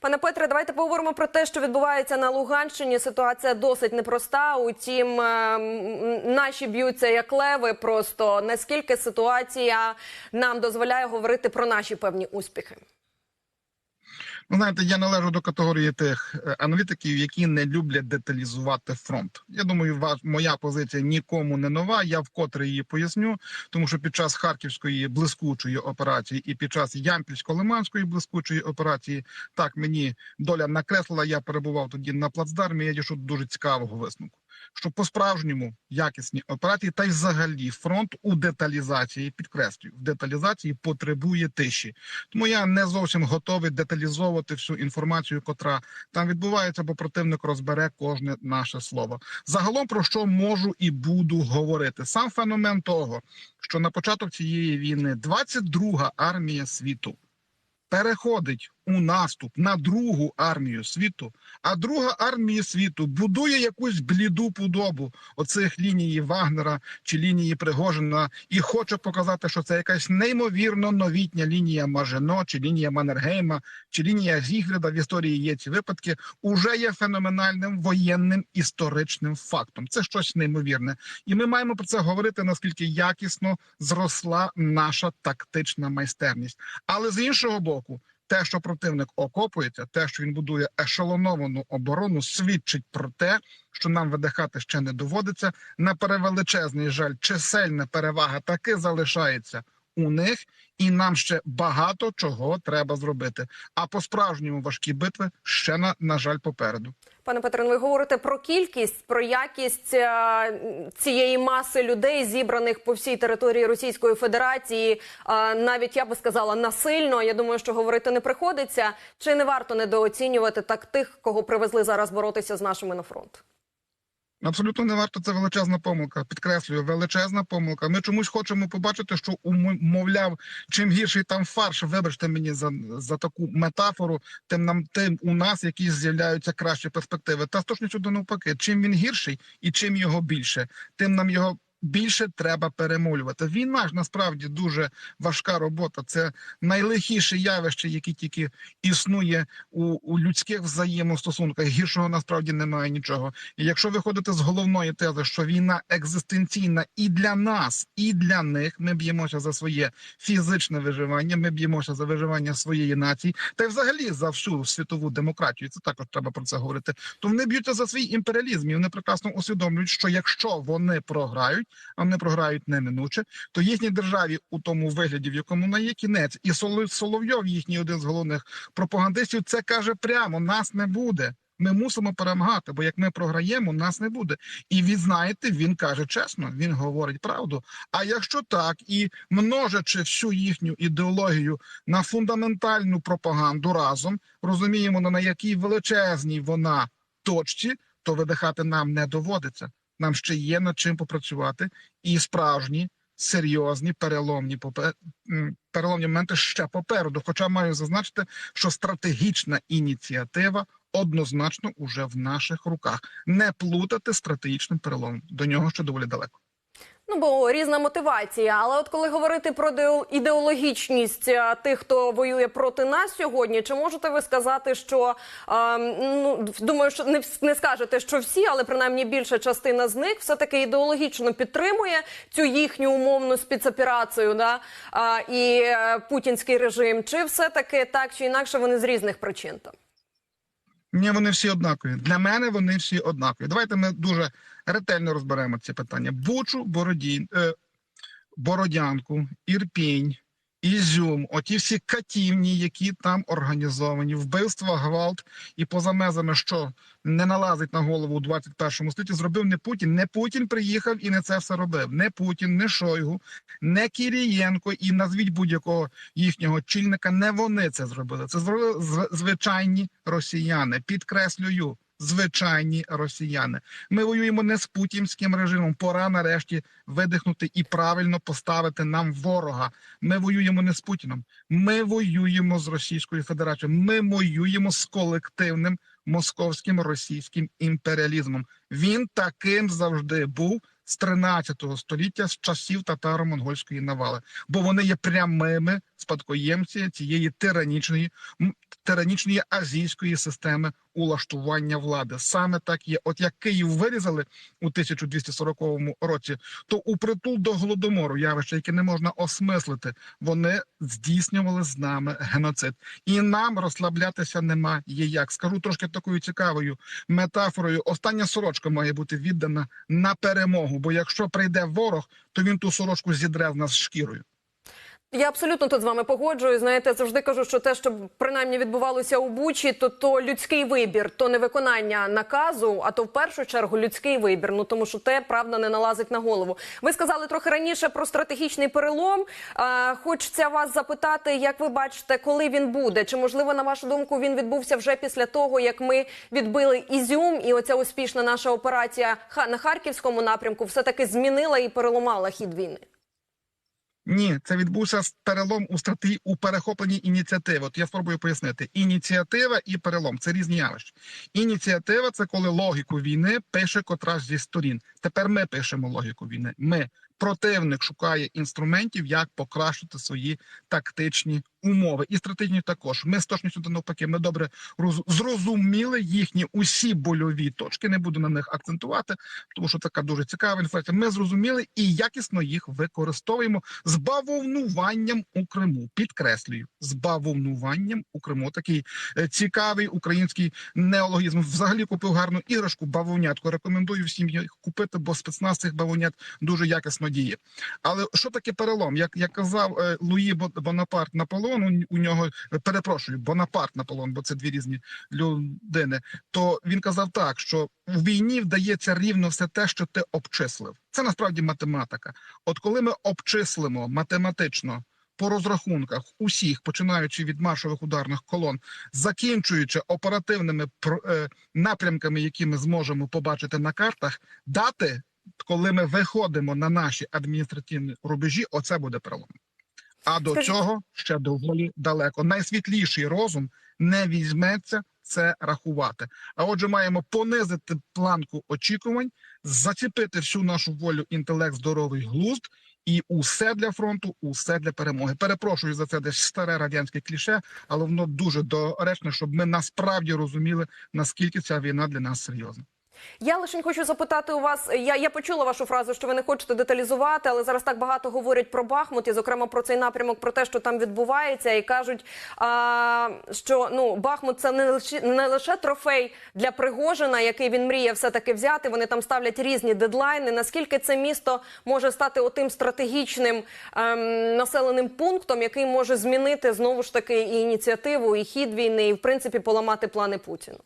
Пане Петре, давайте поговоримо про те, що відбувається на Луганщині. Ситуація досить непроста. Утім, е, наші б'ються як леви. Просто наскільки ситуація нам дозволяє говорити про наші певні успіхи. Ну, знаєте, я належу до категорії тих е, аналітиків, які не люблять деталізувати фронт. Я думаю, моя позиція нікому не нова. Я вкотре її поясню, тому що під час харківської блискучої операції і під час ямпільсько-лиманської блискучої операції так мені доля накреслила. Я перебував тоді на плацдармі. Я дійшов дуже цікавого висновку. Що по справжньому якісні операції, та й взагалі фронт у деталізації підкреслюю, в деталізації потребує тиші. Тому я не зовсім готовий деталізовувати всю інформацію, котра там відбувається, бо противник розбере кожне наше слово. Загалом про що можу і буду говорити? Сам феномен того, що на початок цієї війни 22-га армія світу переходить у наступ на другу армію світу, а друга армія світу будує якусь бліду подобу оцих лінії Вагнера чи лінії Пригожина і хоче показати, що це якась неймовірно новітня лінія Мажино, чи лінія Маннергейма, чи лінія Зігфріда. В історії є ці випадки. Уже є феноменальним воєнним історичним фактом. Це щось неймовірне, і ми маємо про це говорити наскільки якісно зросла наша тактична майстерність. Але з іншого боку, те, що противник окопується, те, що він будує ешелоновану оборону, свідчить про те, що нам видихати ще не доводиться. На перевеличезний жаль, чисельна перевага таки залишається у них, і нам ще багато чого треба зробити. А по справжньому важкі битви ще на, на жаль попереду. Пане Петре, ви говорите про кількість, про якість е, цієї маси людей, зібраних по всій території Російської Федерації. Е, навіть я би сказала насильно. Я думаю, що говорити не приходиться. Чи не варто недооцінювати так тих, кого привезли зараз боротися з нашими на фронт? Абсолютно не варто це величезна помилка. Підкреслюю, величезна помилка. Ми чомусь хочемо побачити, що умовляв, чим гірший там фарш, вибачте мені за, за таку метафору, тим нам тим у нас якісь з'являються кращі перспективи. Та з точністю до навпаки, чим він гірший і чим його більше, тим нам його. Більше треба перемолювати. Війна ж насправді дуже важка робота. Це найлихіше явище, яке тільки існує у, у людських взаємостосунках. Гіршого насправді немає нічого. І якщо виходити з головної тези, що війна екзистенційна і для нас, і для них, ми б'ємося за своє фізичне виживання, ми б'ємося за виживання своєї нації, та й взагалі за всю світову демократію. Це також треба про це говорити. То вони б'ються за свій імперіалізм і вони прекрасно усвідомлюють, що якщо вони програють, а вони програють неминуче, то їхній державі у тому вигляді, в якому вона є кінець, і Соло- Соловйов, їхній один з головних пропагандистів, це каже прямо: нас не буде. Ми мусимо перемагати, бо як ми програємо, нас не буде. І він знаєте, він каже чесно, він говорить правду. А якщо так, і множачи всю їхню ідеологію на фундаментальну пропаганду разом, розуміємо, на якій величезній вона точці, то видихати нам не доводиться. Нам ще є над чим попрацювати, і справжні серйозні переломні переломні моменти ще попереду. Хоча маю зазначити, що стратегічна ініціатива однозначно уже в наших руках. Не плутати стратегічним переломом. До нього ще доволі далеко. Ну, бо різна мотивація. Але от коли говорити про део- ідеологічність е, тих, хто воює проти нас сьогодні, чи можете ви сказати, що е, ну думаю, що не, не скажете, що всі, але принаймні більша частина з них все таки ідеологічно підтримує цю їхню умовну спецоперацію, да е, і путінський режим, чи все таки так чи інакше вони з різних причин? Ні, вони всі однакові. Для мене вони всі однакові. Давайте ми дуже ретельно розберемо ці питання. Бучу, Бородін, е, Бородянку, Ірпінь, Ізюм, оті всі катівні, які там організовані, вбивства, гвалт і поза межами, що не налазить на голову у 21 столітті, зробив не Путін. Не Путін приїхав і не це все робив. Не Путін, не Шойгу, не Кірієнко і назвіть будь-якого їхнього чільника. Не вони це зробили. Це зробили звичайні росіяни. Підкреслюю. Звичайні росіяни. Ми воюємо не з путінським режимом. Пора нарешті видихнути і правильно поставити нам ворога. Ми воюємо не з Путіном. Ми воюємо з Російською Федерацією. Ми воюємо з колективним московським російським імперіалізмом. Він таким завжди був з 13 століття, з часів татаро-монгольської навали, бо вони є прямими спадкоємці цієї тиранічної тиранічної азійської системи улаштування влади. Саме так є. От як Київ вирізали у 1240 році, то у притул до голодомору явище, яке не можна осмислити, вони здійснювали з нами геноцид, і нам розслаблятися нема є як. Скажу трошки такою цікавою метафорою. Остання сорочка має бути віддана на перемогу. Бо якщо прийде ворог, то він ту сорочку зідре в нас шкірою. Я абсолютно тут з вами погоджуюсь. Знаєте, завжди кажу, що те, що принаймні відбувалося у Бучі, то то людський вибір, то не виконання наказу, а то в першу чергу людський вибір. Ну тому що те правда не налазить на голову. Ви сказали трохи раніше про стратегічний перелом. Е, хочеться вас запитати, як ви бачите, коли він буде? Чи можливо, на вашу думку, він відбувся вже після того, як ми відбили Ізюм, і оця успішна наша операція на харківському напрямку все таки змінила і переламала хід війни? Ні, це відбувся перелом у стратегії у перехопленні ініціативи. От я спробую пояснити: ініціатива і перелом це різні явища. Ініціатива це коли логіку війни пише котра зі сторін. Тепер ми пишемо логіку війни. Ми противник шукає інструментів, як покращити свої тактичні умови і стратегічні також. Ми з точністю до навпаки. Ми добре роз- зрозуміли їхні усі больові точки. Не буду на них акцентувати, тому що така дуже цікава інформація. Ми зрозуміли і якісно їх використовуємо з бавовнуванням у Криму. Підкреслюю, з бавовнуванням у Криму. Такий е, цікавий український неологізм. Взагалі купив гарну іграшку, бавовнятку. Рекомендую всім їх купити, бо спецназ цих бавовнят дуже якісно діє. Але що таке перелом? Як, як казав е, Луї Бонапарт Наполеон, у, нього е, перепрошую, Бонапарт Наполеон, бо це дві різні людини. То він казав так, що в війні вдається рівно все те, що ти обчислив. Це насправді математика. От коли ми обчислимо математично. По розрахунках усіх, починаючи від маршових ударних колон, закінчуючи оперативними е, напрямками, які ми зможемо побачити на картах, дати, коли ми виходимо на наші адміністративні рубежі, оце буде перелом. А до Скажіть- цього ще доволі далеко. Найсвітліший розум не візьметься це рахувати. А отже, маємо понизити планку очікувань, зачепити всю нашу волю, інтелект, здоровий глузд. І усе для фронту, усе для перемоги. Перепрошую за це десь старе радянське кліше, але воно дуже доречне, щоб ми насправді розуміли, наскільки ця війна для нас серйозна. Я лише хочу запитати у вас. Я, я почула вашу фразу, що ви не хочете деталізувати, але зараз так багато говорять про Бахмут, і зокрема про цей напрямок, про те, що там відбувається, і кажуть, а, що ну Бахмут це не лише не лише трофей для Пригожина, який він мріє все таки взяти. Вони там ставлять різні дедлайни. Наскільки це місто може стати отим стратегічним ем, населеним пунктом, який може змінити знову ж таки і ініціативу, і хід війни, і в принципі поламати плани Путіна?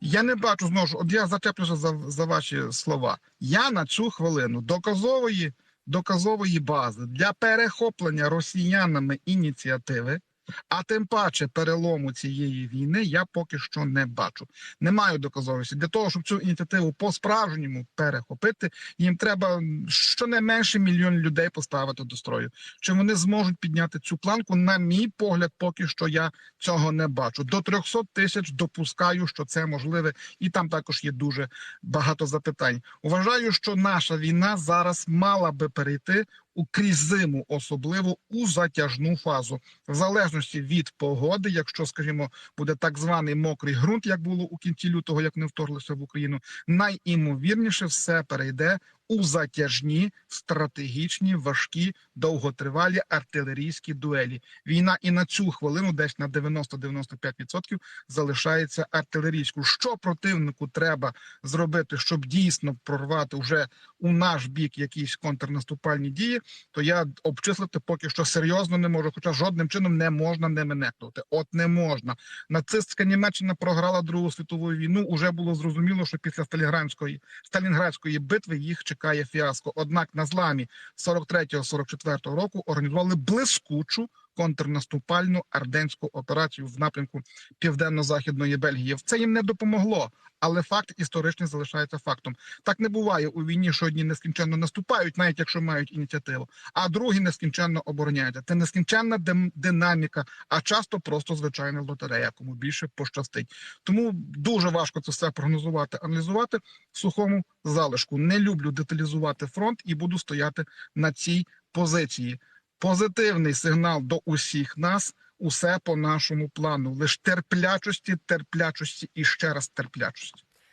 Я не бачу знову ж, от я зачеплюся за, за ваші слова. Я на цю хвилину доказової, доказової бази для перехоплення росіянами ініціативи, а тим паче перелому цієї війни я поки що не бачу. Не маю доказовості. Для того, щоб цю ініціативу по-справжньому перехопити, їм треба щонайменше мільйон людей поставити до строю. Чи вони зможуть підняти цю планку? На мій погляд, поки що я цього не бачу. До 300 тисяч допускаю, що це можливе, і там також є дуже багато запитань. Вважаю, що наша війна зараз мала би перейти крізь зиму, особливо у затяжну фазу, в залежності від погоди, якщо, скажімо, буде так званий мокрий ґрунт, як було у кінці лютого, як не вторглися в Україну, найімовірніше все перейде у затяжні, стратегічні, важкі, довготривалі артилерійські дуелі. Війна і на цю хвилину, десь на 90-95% залишається артилерійською. Що противнику треба зробити, щоб дійсно прорвати вже у наш бік якісь контрнаступальні дії, то я обчислити поки що серйозно не можу, хоча жодним чином не можна ними нехтувати. От не можна. Нацистська Німеччина програла Другу світову війну. Уже було зрозуміло, що після Сталінградської Сталінградської битви їх чекає фіаско. Однак на зламі 43-44 року організували блискучу контрнаступальну арденську операцію в напрямку південно-західної Бельгії. Це їм не допомогло, але факт історичний залишається фактом. Так не буває у війні, що одні нескінченно наступають, навіть якщо мають ініціативу, а другі нескінченно обороняються. Це нескінченна динаміка, а часто просто звичайна лотерея, кому більше пощастить. Тому дуже важко це все прогнозувати, аналізувати в сухому залишку. Не люблю деталізувати фронт і буду стояти на цій позиції. Позитивний сигнал до усіх нас. Усе по нашому плану. Лише терплячості, терплячості і ще раз терплячості.